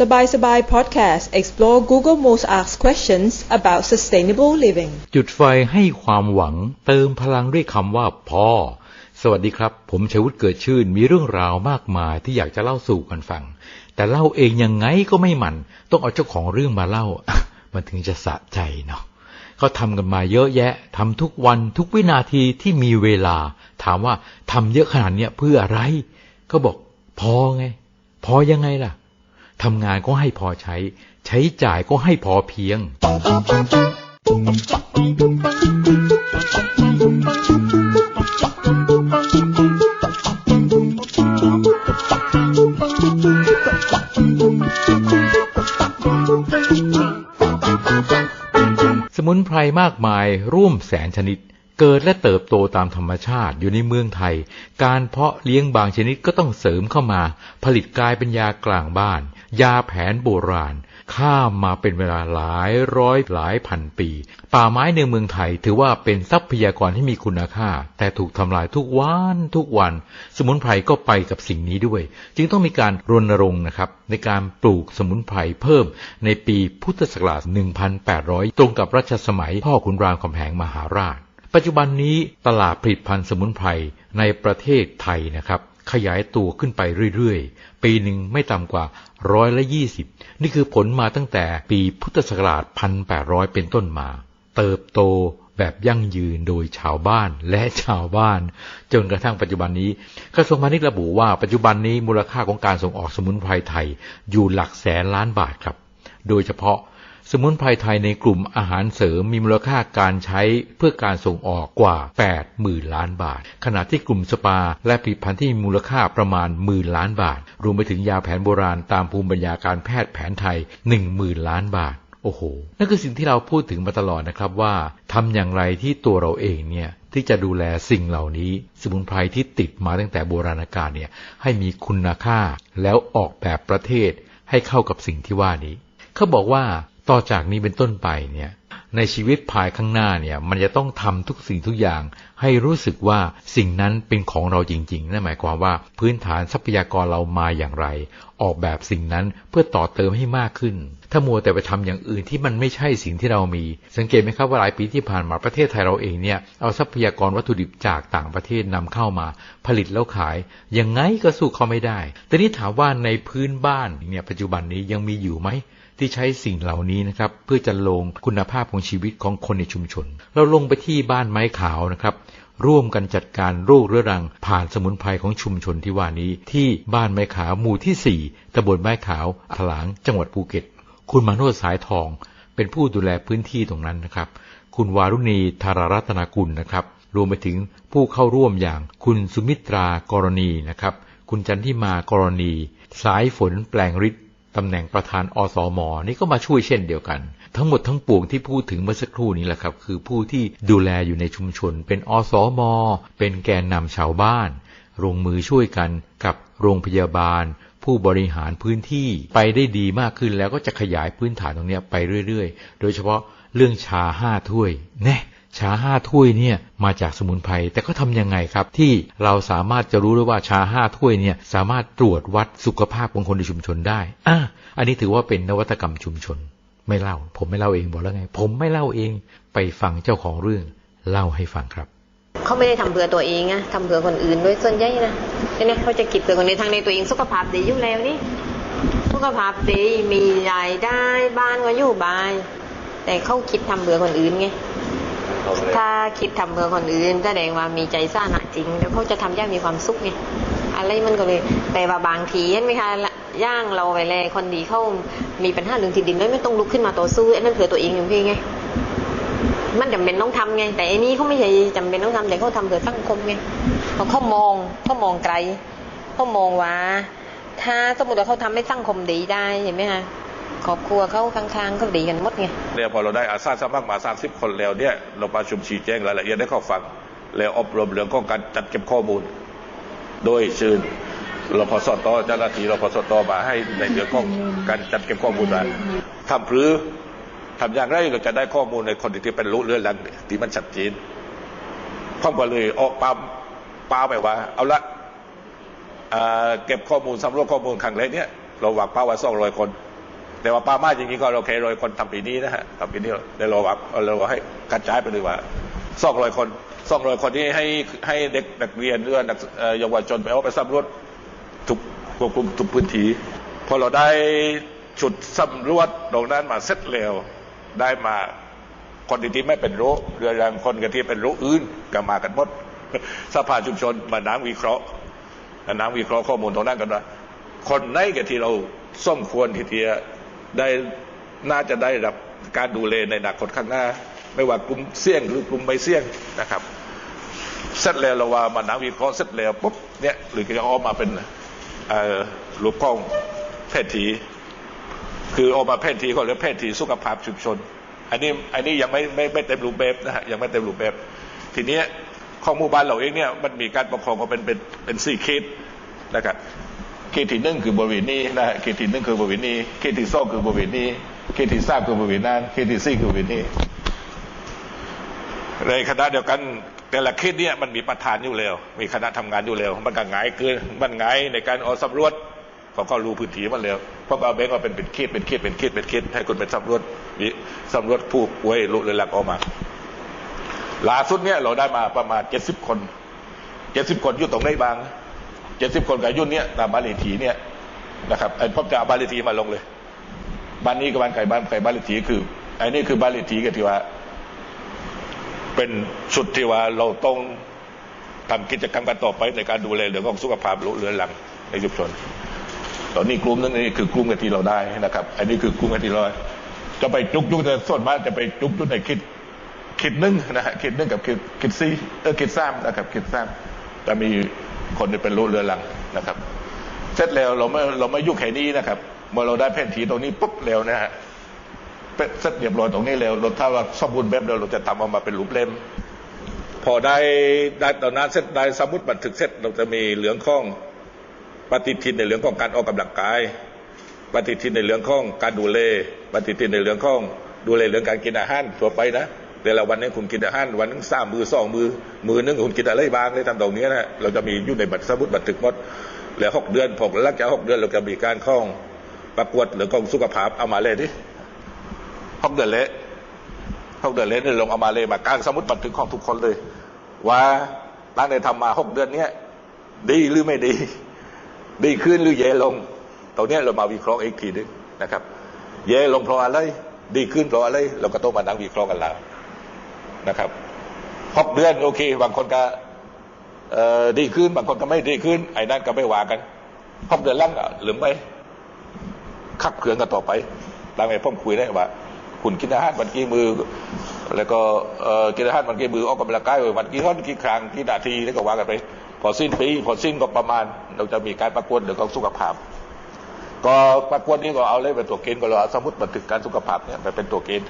สบายสบาย podcast explore Google Most asked questions about sustainable living จุดไฟให้ความหวังเติมพลังด้วยคำว่าพ่อ สวัสดีครับ ผมชัยวุฒิเกิดชื่น มีเรื่องราวมากมายที่อยากจะเล่าสู่กันฟัง แต่เล่าเองยังไงก็ไม่มัน ต้องเอาเจ้าของเรื่องมาเล่า มันถึงจะสะใจเนาะเขาทำกันมาเยอะแยะทำทุกวันทุกวินาทีที่มีเวลา ถามว่าทำเยอะขนาดเนี้ยเพื่ออะไร ก็บอกพอไง พอยังไงล่ะ ทำงานก็ให้พอใช้ ใช้จ่ายก็ให้พอเพียง สมุนไพรมากมายร่วมแสนชนิดเกิดและเติบโตตามธรรมชาติอยู่ในเมืองไทย การเพาะเลี้ยงบางชนิดก็ต้องเสริมเข้ามา ผลิตกลายเป็นยากลางบ้าน ยาแผนโบราณ ข้ามมาเป็นเวลาหลายร้อยหลายพันปี ป่าไม้ในเมืองไทยถือว่าเป็นทรัพยากรที่มีคุณค่า แต่ถูกทำลายทุกวันทุกวัน สมุนไพรก็ไปกับสิ่งนี้ด้วย จึงต้องมีการรณรงค์นะครับ ในการปลูกสมุนไพรเพิ่มในปีพุทธศักราช 1800 ตรงกับรัชสมัยพ่อขุนรามคำแหงมหาราช ปัจจุบันนี้ตลาดผลิตภัณฑ์สมุนไพรในประเทศไทยนะครับขยายตัวขึ้นไปเรื่อย ๆ ปีหนึ่งไม่ต่ำกว่า ร้อยละยี่สิบนี่คือผลมาตั้งแต่ปีพุทธศักราช 1800 เป็นต้นมา เติบโตแบบยั่งยืนโดยชาวบ้านและชาวบ้าน จนกระทั่งปัจจุบันนี้กระทรวงพาณิชย์ระบุว่าปัจจุบันนี้มูลค่าของการส่งออกสมุนไพรไทยอยู่หลักแสนล้านบาทครับ โดยเฉพาะ สมุนไพรไทยในกลุ่มอาหารเสริมมีมูลค่าการใช้เพื่อการส่งออกกว่า8หมื่นล้านบาท ขณะที่กลุ่มสปาและผลิตภัณฑ์ที่มีมูลค่าประมาณหมื่นล้านบาท รวมไปถึงยาแผนโบราณตามภูมิปัญญาการแพทย์แผนไทย1หมื่นล้านบาท โอ้โห นั่นคือสิ่งที่เราพูดถึงมาตลอดนะครับว่าทำอย่างไรที่ตัวเราเองเนี่ยที่จะดูแลสิ่งเหล่านี้ สมุนไพรที่ติดมาตั้งแต่โบราณกาลเนี่ยให้มีคุณค่าแล้วออกแบบประเทศให้เข้ากับสิ่งที่ว่านี้ เขาบอกว่า ต่อจากนี้เป็นต้นไปเนี่ยในชีวิตภายข้างหน้าเนี่ยมันจะต้องทำทุกสิ่งทุกอย่าง ให้รู้สึกว่าสิ่งนั้นเป็นของเราจริงๆนั่นหมายความว่าพื้นฐานทรัพยากรเรามาอย่างไร ออกแบบสิ่งนั้นเพื่อต่อเติมให้มากขึ้น ถ้ามัวแต่ไปทำอย่างอื่นที่มันไม่ใช่สิ่งที่เรามี สังเกตไหมครับว่าหลายปีที่ผ่านมาประเทศไทยเราเองเนี่ยเอาทรัพยากรวัตถุดิบจากต่างประเทศนำเข้ามา ผลิตแล้วขายยังไงก็สู้เขาไม่ได้ แต่นี่ถามว่าในพื้นบ้านเนี่ยปัจจุบันนี้ยังมีอยู่ไหม ที่ใช้สิ่งเหล่านี้นะครับเพื่อจะลงคุณภาพของชีวิตของคนในชุมชน เราลงไปที่บ้านไม้ขาวนะครับร่วมกันจัดการโรคเรื้อรัง ผ่านสมุนไพรของชุมชนที่ว่านี้ ที่บ้านไม้ขาวหมู่ที่ 4ตำบลไม้ขาวถลางจังหวัดภูเก็ต คุณมาโนดสายทอง เป็นผู้ดูแลพื้นที่ตรงนั้นนะครับ คุณวารุณีธารารัตนกุลนะครับรวมไปถึงผู้เข้าร่วมอย่างคุณสุมิตรากรณีนะครับ คุณจันทิมากรณี สายฝนแปลงฤทธิ์ ตำแหน่งประธานอสมนี่ก็มาช่วยเช่นเดียวกัน ทั้งหมดทั้งปวงที่พูดถึงเมื่อสักครู่นี้แหละครับ คือผู้ที่ดูแลอยู่ในชุมชน เป็นอสมเป็นแกนนำชาวบ้านลงมือช่วยกันกับโรงพยาบาล ผู้บริหารพื้นที่ไปได้ดีมากขึ้นแล้วก็จะขยายพื้นฐานตรงนี้ไปเรื่อย ๆ โดยเฉพาะเรื่องชาห้าถ้วยแน่ ชาห้าถ้วยเนี่ยมาจากสมุนไพรแต่ก็ทำยังไงครับ ที่เราสามารถจะรู้ได้ว่าชาห้าถ้วยเนี่ยสามารถตรวจวัดสุขภาพของคนในชุมชนได้อะอันนี้ถือว่าเป็นนวัตกรรมชุมชน ไม่เล่า ผมไม่เล่าเองบอกแล้วไง ผมไม่เล่าเอง ไปฟังเจ้าของเรื่องเล่าให้ฟังครับเขาไม่ได้ทำเพื่อตัวเองอะทำเพื่อคนอื่นด้วยส่วนใหญ่นะเนี่ยเขาจะคิดเพื่อคนในทางในตัวเองสุขภาพดีอยู่แล้วนี่สุขภาพดีมีรายได้บ้านก็อยู่บาย แต่เขาคิดทำเพื่อคนอื่นไง ถ้าคิดทำเพื่อคนอื่นแสดงว่ามีใจซ่าหนักจริงแล้วเขาจะทำย่างมีความสุขไงอะไรมันก็เลย แต่ว่าบางทีเห็นไหมคะย่างเราไปแลคนดีเขามีปัญหาเรื่องที่ดินแล้วไม่ต้องลุกขึ้นมาต่อสู้อันนั้นเผื่อตัวเองอย่างพี่ไงมันจำเป็นต้องทำไง แต่อันนี้เขาไม่ใช่จำเป็นต้องทำแต่เขาทำเพื่อสังคมไงเขาเขามองเขามองไกลเขามองว่า ถ้าสมมติว่าเขาทำให้สังคมดีได้เห็นไหมคะ ครอบครัวเขาข้างๆเขาดีกันหมดไงเนี่ยพอเราได้อาสาสมัครมา30คนแล้วเนี่ยเราประชุมชี้แจงรายละเอียดให้เขาฟัง แล้วอบรมเรื่องของการจัดเก็บข้อมูล โดยเชิญรพสตเจ้าหน้าที่รพสตมาให้ในเรื่องของการจัดเก็บข้อมูลนั้ทำหรือทำอย่างไรเราจะได้ข้อมูลในคนที่เป็นรู้เรื่องรังที่มันชัดเจนข้อมก็เลยออกปามปาไปว่า เอาละเก็บข้อมูลสำรวจข้อมูลครั้งแรกเนี่ยเราหวางเป้าไว้สองร้อยคน แต่ว่าปามาจริงๆก็เราแค่ร้อยคนทำปีนี้นะฮะทำปีนี้แต่เราวางเราให้กระจายไปเลยว่าสองร้อยคนสองร้อยคนนี้ให้ให้เด็กนักเรียนหรือว่านักเยาวชนไปเอาไปสำรวจทุกควบคุมทุกพื้นที่พอเราได้จุดสำรวจตรงนั้นมาเสร็จแล้วได้มาคนที่ไม่เป็นโรคเรือรังคนกันที่เป็นโรคอื่นก็มากันหมดสภาชุมชนมานั่งวิเคราะห์นั่งวิเคราะห์ข้อมูลตรงนั้นกันว่าคนไหนกันที่เราส้มควรที่จะ ได้น่าจะได้รับการดูแลในอนาคตข้างหน้า ไม่ว่ากลุ่มเสี่ยงหรือกลุ่มไม่เสี่ยงนะครับเสร็จแล้วเราว่ามานังวิเคราะห์เสร็จแล้วปุ๊บเนี่ยหรือจะออกมาเป็นรูปกล้องแพทย์ทีคือออกมาแพทย์ทีเขาเรียกแพทย์ทีสุขภาพชุมชน อันนี้อันนี้ยังไม่ไม่ไม่เต็มรูปแบบนะฮะยังไม่เต็มรูปแบบ ทีนี้ยของหมู่บ้านเราเองเนี่ยมันมีการปกครองกันเป็นเป็นเป็นสี่เขตนะครับ เขตที่หนึ่งคือบริเวณนี้นะฮะเขตที่หนึ่งคือบริเวณนี้เขตที่สองคือบริเวณนี้เขตที่สามคือบริเวณนั้นเขตที่สี่คือบริเวณนี้ในคณะเดียวกันแต่ละเขตเนี่ยมันมีประธานอยู่แล้วมีคณะทำงานอยู่แล้วมันก็ง่ายเกินมันง่ายในการออกสำรวจเขาก็รู้พื้นที่มันแล้วเพราะเอาแบ่งว่าเป็นเป็นเขตเป็นเขตเป็นเขตเป็นเขตให้คนเป็นสำรวจวิสำรวจผู้ป่วยรู้เลยหลักออกมาล่าสุดเนี่ยเราได้มาประมาณเจ็ดสิบคนเจ็ดสิบคนอยู่ตรงไหนบ้าง เจ็ดสิบคนกับยุ่นเนี่ยตามบ้านเลทีเนี่ยนะครับไอ้พ่อจะเอาบ้านเลทีมาลงเลย บ้านนี้กับบ้านไก่บ้านไก่บ้านเลทีคือไอ้นี่คือบ้านเลทีกันที่ว่า เป็นชุดที่ว่าเราต้องทำกิจกรรมกันต่อไปในการดูแลเรื่องของสุขภาพเรือนหลังในชุมชนตอนนี้กลุ่มนั้นนี่คือกลุ่มกันที่เราได้นะครับ อันนี้คือกลุ่มกันที่เราจะไปจุกจุกแต่ส่วนมากจะไปจุกจุกในคิดคิดหนึ่งนะฮะคิดหนึ่งกับคิดคิดซีเออคิดซ้ำนะครับคิดซ้ำจะมี คนที่เป็นรู้เรือนหลังนะครับ เสร็จแล้วเราไม่เราไม่ยุ่งแค่นี้นะครับเมื่อเราได้แผนที่ตรงนี้ปุ๊บแล้วนะฮะเป็นเสร็จเรียบร้อยตรงนี้แล้วเราถ้าว่าสมบูรณ์แบบเราจะทำออกมาเป็นรูปเล่ม พอได้ได้ตอนนั้นเสร็จได้สมุดบันทึกเสร็จเราจะมีเหลืองข้องปฏิทินในเรื่องของการออกกำลังกาย ปฏิทินในเรื่องของการดูแลปฏิทินในเรื่องของดูแลเรื่องการกินอาหารทั่วไปนะ แต่ละวันนี้คุณกินอาหารวันนึงสามมือสองมือ มือนึงคุณกินอะไรบ้างเลยทำตรงนี้นะเราจะมีอยู่ในบัตรสมุดบันทึกหมดแล้วหกเดือนพอหลังจากหกเดือนเราจะมีการข้องประกวดหรือของสุขภาพเอามาเลยดิห้องเดือนเละห้องเดือนเละเนี่ยลงเอามาเลยมากลางสมุดบันทึกของทุกคนเลย ว่าตั้งแต่ทำมาหกเดือนเนี้ยดีหรือไม่ดี ดีขึ้นหรือแย่ลงตรงนี้เรามาวิเคราะห์อีกทีนึงนะครับ แย่ลงเพราะอะไร ดีขึ้นเพราะอะไร เราก็ต้องมานั่งวิเคราะห์กันแล้ว นะครับหกเดือนโอเค บางคนก็ดีขึ้น บางคนก็ไม่ดีขึ้น ไอ้นั่นก็ไม่ว่ากันหกเดือนหล่างหรือไม่ขับเคลื่อนกันต่อไปตามไอ้พ่อมคุยได้ว่า คุณกินอาหารวันกี่มือ แล้วก็กินอาหารวันกี่มือออกกำลังกายวันกี่ท่อนกี่ครั้งกี่นาทีแล้วก็ว่ากันไปพอสิ้นปีพอสิ้นก็ประมาณ เราจะมีการประกวดเรื่องของสุขภาพ ก็ประกวดนี้ก็เอาเลยเป็นตัวเกณฑ์ก็เราสมมติบันทึกการสุขภาพเนี่ยไปเป็นตัวเกณฑ์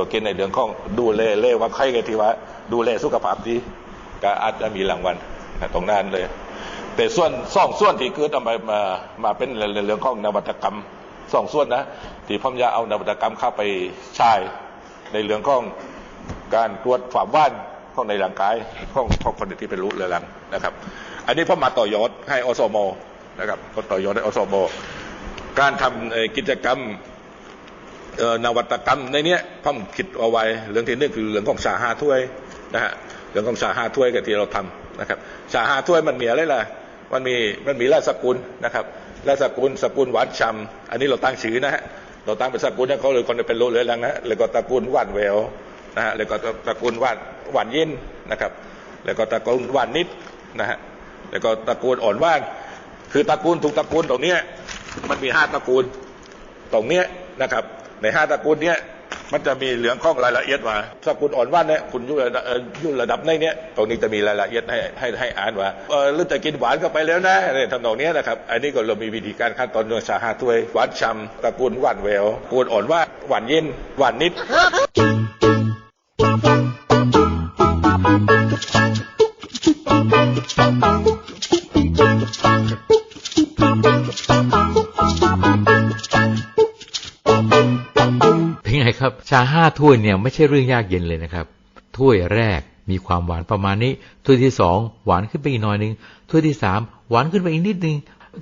ตัวเกณฑ์ในเรื่องของดูแลเล่ว่าใครกันที่ว่า ดูแลสุขภาพดีก็อาจจะมีรางวัลตรงนั้นเลย แต่ส่วนสองส่วนที่เกิดเอาไมามาเป็นเรื่องของนวัตกรรมสองส่วนนะที่พ่อมยาเอานวัตกรรมเข้าไปใช้ในเรื่องของการตรวจความว่านของในร่างกายของของคนที่เป็นรู้เรื้อรังนะครับ อันนี้พ่อมาต่อยอดให้อสมนะครับก็ต่อยอดให้อสมการทำกิจกรรม นวัตกรรมในเนี้ยพ่อมคิดเอาไว้เรื่องที่หนึ่งคือเรื่องของชาหาถ้วยนะฮะเรื่องของชาหาถ้วยกับที่เราทำนะครับชาหาถ้วยมันมีอะไรล่ะมันมีมันมีราชสกุลนะครับราชสกุลสกุลหวานชำอันนี้เราตั้งชื่อนะฮะเราตั้งเป็นสกุลนะเขาเลยคนเป็นโลเลยลังนะแล้วก็ตระกูลหวานแววนะฮะแล้วก็ตระกูลหวานหวานเย็นนะครับแล้วก็ตระกูลหวานนิดนะฮะแล้วก็ตระกูลอ่อนว่านคือตระกูลทุกตระกูลตรงเนี้ยมันมีห้าตระกูลตรงเนี้ยนะครับ ในห้าตระกูลเนี้ยมันจะมีเหลืองข้องรายละเอียดว่าตระกูลอ่อนว่านเนี่ยคุณยุ่ระยู่ระดับในเนี้ยตรงนี้จะมีรายละเอียดให้ให้ให้อ่านว่าเออรู้จะกินหวานก็ไปแล้วนะเนี่ยทำนองเนี้ยนะครับ อันนี้ก็เรามีวิธีการขั้นตอนเรื่องสาหาถ้วยหวานชำตระกูลหวานแววตระกูลอ่อนว่านหวานเย็นหวานนิด ครับ ชาห้าถ้วยเนี่ยไม่ใช่เรื่องยากเย็นเลยนะครับ ถ้วยแรกมีความหวานประมาณนี้ ถ้วยที่สองหวานขึ้นไปอีกหน่อยหนึง ถ้วยที่สามหวานขึ้นไปอีกนิดนึง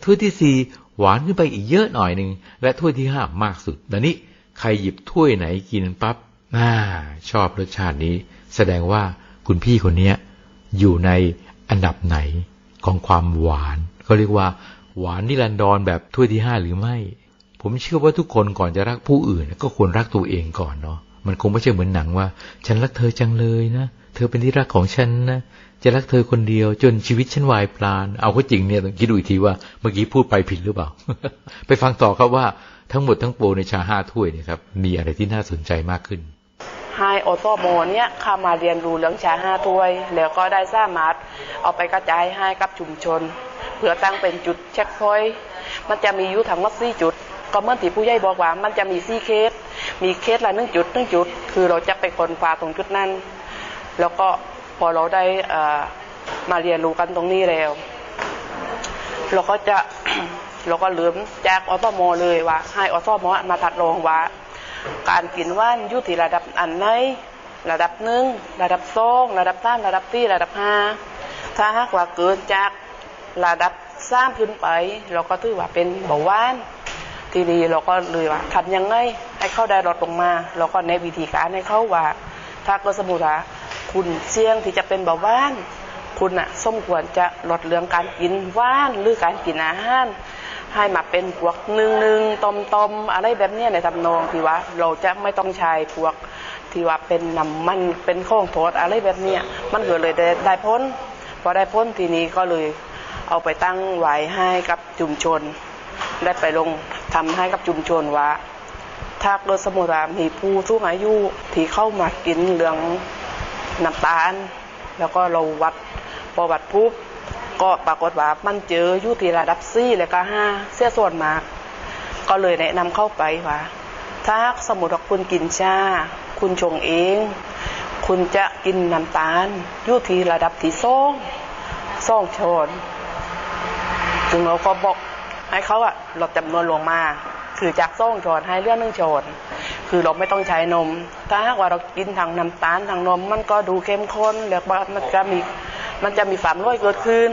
ถ้วยที่สี่หวานขึ้นไปอีกเยอะหน่อยหนึ่ง และถ้วยที่ห้ามากสุดดังนี้ใครหยิบถ้วยไหนกินปั๊บน่าชอบรสชาตินี้ แสดงว่าคุณพี่คนเนี้ยอยู่ในอันดับไหนของความหวานเขาเรียกว่า หวานนิรันดรแบบถ้วยที่ห้าหรือไม่ ผมเชื่อว่าทุกคนก่อนจะรักผู้อื่น ก็ควรรักตัวเองก่อนเนาะมันคงไม่ใช่เหมือนหนังว่า ฉันรักเธอจังเลยนะเธอเป็นที่รักของฉันนะจะรักเธอคนเดียว จนชีวิตฉันวายปลาน เอาเข้าจริงเนี่ยต้องคิดดูอีกทีว่าเมื่อกี้พูดไปผิดหรือเปล่า ไปฟังต่อครับว่าทั้งหมดทั้งปวงในชาห้าถ้วยเนี่ยครับมีอะไรที่น่าสนใจมากขึ้นให้อสมเนี่ยเข้ามาเรียนรู้เรื่องชาห้าถ้วย แล้วก็ได้สามารถเอาไปกระจายให้กับชุมชน เพื่อตั้งเป็นจุดเช็คพอยต์มันจะมีอยู่ทั้งหมดสี่จุด ก็เมื่อที่ผู้ใหญ่บอกว่ามันจะมีสี่เคส มีเคสละหนึ่งจุดหนึ่งจุด คือเราจะไปคนฟ้าตรงจุดนั้น แล้วก็พอเราได้มาเรียนรู้กันตรงนี้แล้ว เราก็จะเราก็ลืมแจกอสมเลยว่า ให้อสมมาทัดลองว่า การกินว่านยู่ที่ระดับอันไหนระดับหนึ่งระดับสองระดับสามระดับสี่ระดับห้าถ้าหากว่าเกินจากระดับสามขึ้นไป เราก็ถือว่าเป็นเบาหวาน ทีนี้เราก็เลยว่าทำยังไงให้เขาได้ลดลงมาเราก็ในวิธีการให้เขาว่า ถ้าก็สมมติว่าคุณเสี่ยงที่จะเป็นเบาหวาน คุณอะสมควรจะลดเรื่องการกินว่านหรือการกินอาหารให้มาเป็นพวกหนึ่งหนึ่งตอมตอมอะไรแบบนี้ในทำนองที่ว่า เราจะไม่ต้องใช้พวกที่ว่าเป็นน้ำมันเป็นข้องโทษอะไรแบบนี้มันเก็เลยได้ได้พ้นพอได้พ้นทีนี้ก็เลยเอาไปตั้งไว้ให้กับชุมชน ได้ไปลงทำให้กับชุมชนว่าถ้ากิดยสมมติว่ามีผู้สูงอายุที่เข้ามากินเรื่องน้ำตาล แล้วก็เราวัดประวัติปุ๊บก็ปรากฏว่ามันเจออยู่ที่ระดับสี่และก็ห้าเสียส่วนมาก ก็เลยแนะนำเข้าไปว่าถ้าสมมติว่าคุณกินชาคุณชงเอง คุณจะกินน้ำตาลอยู่ที่ระดับที่สองสองช้อนจึงเราก็บอก ให้เขาอะลดจำนวนลงมา คือจากสองช้อนให้เลื่อหนึ่งช้อนคือเราไม่ต้องใช้นม ถ้าหากว่าเรากินทางน้ำตาลทางนม มันก็ดูเข้มข้นแล้วมันจะมีมันจะมีความร้อยเกิดขึ้น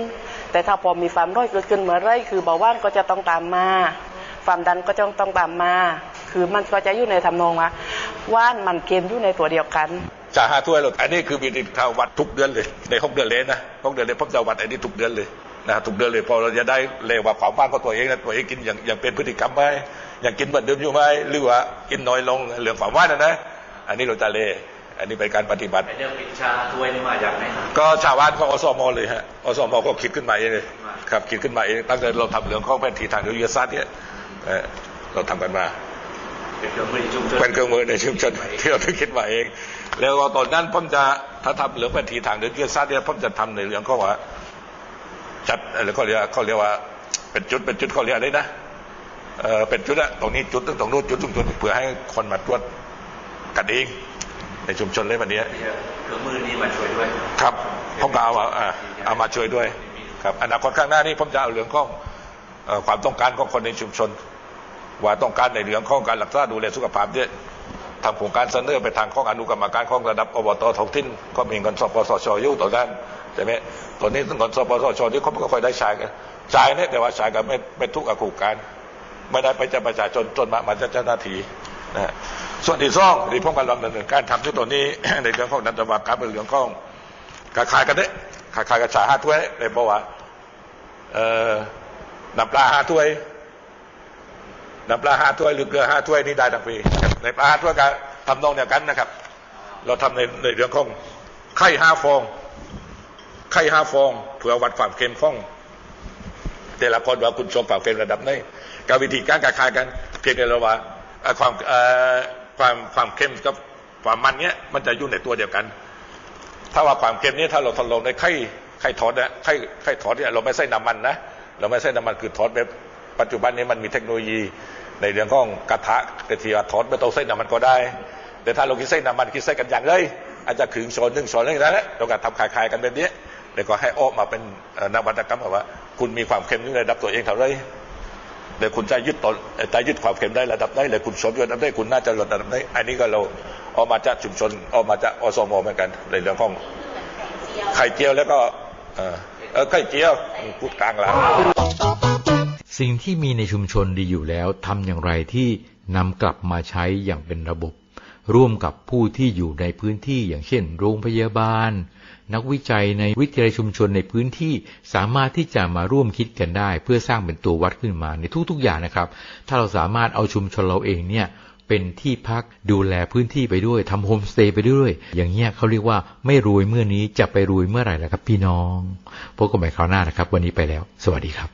แต่ถ้าพอมีความร้อยเกิดขึ้นเมื่อไรคือเบาหวานก็จะต้องตามมาความดันก็จะต้องตามมา คือมันก็จะอยู่ในทำนองว่าว่านมันเค็มอยู่ในตัวเดียวกันชาห้าถ้วยหรอกอันนี้คือวิธีทาวัดทุกเดือนเลย ในหกเดือนเลยนะหกเดือนเลยผมจะวัดอันนี้ทุกเดือนเลย นะทุกเดือนเลยพอเราจะได้เลวว่าความว่างของตัวเองนะตัวเองกินอย่างอย่างเป็นพฤติกรรมไหมอย่างกินเหมือนเดิมอยู่ไหมหรือว่ากินน้อยลงเหลืองความว่างนะนะอันนี้เราจะเลอันนี้เป็นการปฏิบัติเรื่องปิดชาถ้วยนี่มาจากไหนครับก็ชาวบ้านของอสมเลยฮะอสมก็คิดขึ้นมาเองเลยครับคิดขึ้นมาเองตั้งแต่เราทำเรื่องของแผนที่ทางวิทยาศาสตร์เนี่ยเอ่อเราทำกันมาเป็นเครื่องมือในชุมชนเป็นเครื่องมือในชุมชนที่เราคิดมาเอง แล้วก็ตอนนั้นผมจะถ้าทำเรื่องแผนที่ทางเดินวิทยาศาสตร์เนี่ยผมจะทำในเรื่องของว่า จัดอะไรเขาเรียกว่าเขาเรียกว่าเป็นจุดเป็นจุดเขาเรียกอะไรนะเออเป็นจุดอะตรงนี้จุดตรงนู้นจุดตรงนู้นเพื่อให้คนมาตรวจกันเองในชุมชนเลยวันนี้เครื่องมือนี้มาช่วยด้วย ครับผมก็เอามาอ่าเอามาช่วยด้วย ครับ อนาคตข้างหน้านี้ผมจะเอาเรื่องของเอ่อความต้องการของคนในชุมชน ว่าต้องการในเรื่องของการรักษาดูแลสุขภาพเนี่ยทางโครงการเสนอไปทางของอนุกรรมการของระดับอบตท้องถิ่นก็มีเงินสปสชอยู่ต่อด้านใช่ไหม ตอนนี้เงินสปสชที่เขาก็ค่อยได้ใช้กันจ่ายเนี่ยแต่ว่าใช้กันไม่ไม่ทุกอคูการไม่ได้ไปจะประชาชนจนมามาจะเจ้าหน้าที่นะส่วนที่สองที่ผมกำลังดำเนินการทำที่ตัวนี้ในเรื่องของนันทวัการเป็นเรื่องของขายขายกันเนี่ยขายขายกันชาห้าถ้วยเลยบอกว่าเอ่อน้ำปลาห้าถ้วยน้ำปลาห้าถ้วยหรือเกลือห้าถ้วยนี่ได้ทั้งปีในปลาห้าถ้วยกันทำนองเดียวกันนะครับ เราทำในในเรื่องของไข่ห้าฟอง ไข่ห้าฟอง เพื่อวัดความเค็มของแต่ละคนว่าคุณชมความเค็มระดับไหนกับวิธีการขายขายกัน เพียงแต่เราว่าเอ่อความความความเค็มกับความมันเนี้ยมันจะอยู่ในตัวเดียวกัน ถ้าว่าความเค็มนี่ถ้าเราทดลองในไข่ไข่ทอดเนี่ยไข่ไข่ทอดเนี่ยเราไม่ใส่น้ำมันนะเราไม่ใส่น้ำมันคือทอดแบบปัจจุบันนี้มันมีเทคโนโลยีในเรื่องของกระทะกระเทียมทอดไม่ต้องใส่น้ำมันก็ได้ แต่ถ้าเราคิดใส่น้ำมันคิดใส่กันอย่างเลยอาจจะขึงช้อนหนึ่งช้อนอะไรอย่างนั้นแหละเราก็ทำคลายๆกันแบบนี้ แล้วก็ให้ออกมาเป็นเอ่อนวัตกรรมแบบว่า คุณมีความเค็มในระดับตัวเองเท่าไรเดี๋ยวคุณจะยึดตนเอ่อจะยึดความเค็มได้ระดับไหนเลยคุณสมยศระดับไหนคุณน่าจะระดับไหนอันนี้ก็เราเอามาจากชุมชนเอามาจากอสมเหมือนกันในเรื่องของไข่เจียวแล้วก็เออเออไข่เจียวพูดกลางหลังสิ่งที่มีในชุมชนดีอยู่แล้วทำอย่างไรที่นำกลับมาใช้อย่างเป็นระบบ ร่วมกับผู้ที่อยู่ในพื้นที่อย่างเช่น โรงพยาบาล นักวิจัยในวิทยาลัยชุมชนในพื้นที่สามารถที่จะมาร่วมคิดกันได้ เพื่อสร้างเป็นตัววัดขึ้นมาในทุกๆอย่างนะครับ ถ้าเราสามารถเอาชุมชนเราเองเนี่ยเป็นที่พักดูแลพื้นที่ไปด้วยทำโฮมสเตย์ไปด้วย อย่างเงี้ยเขาเรียกว่าไม่รวยเมื่อนี้จะไปรวยเมื่อไหร่ล่ะครับ พี่น้องพบกันใหม่คราวหน้านะครับ วันนี้ไปแล้ว สวัสดีครับ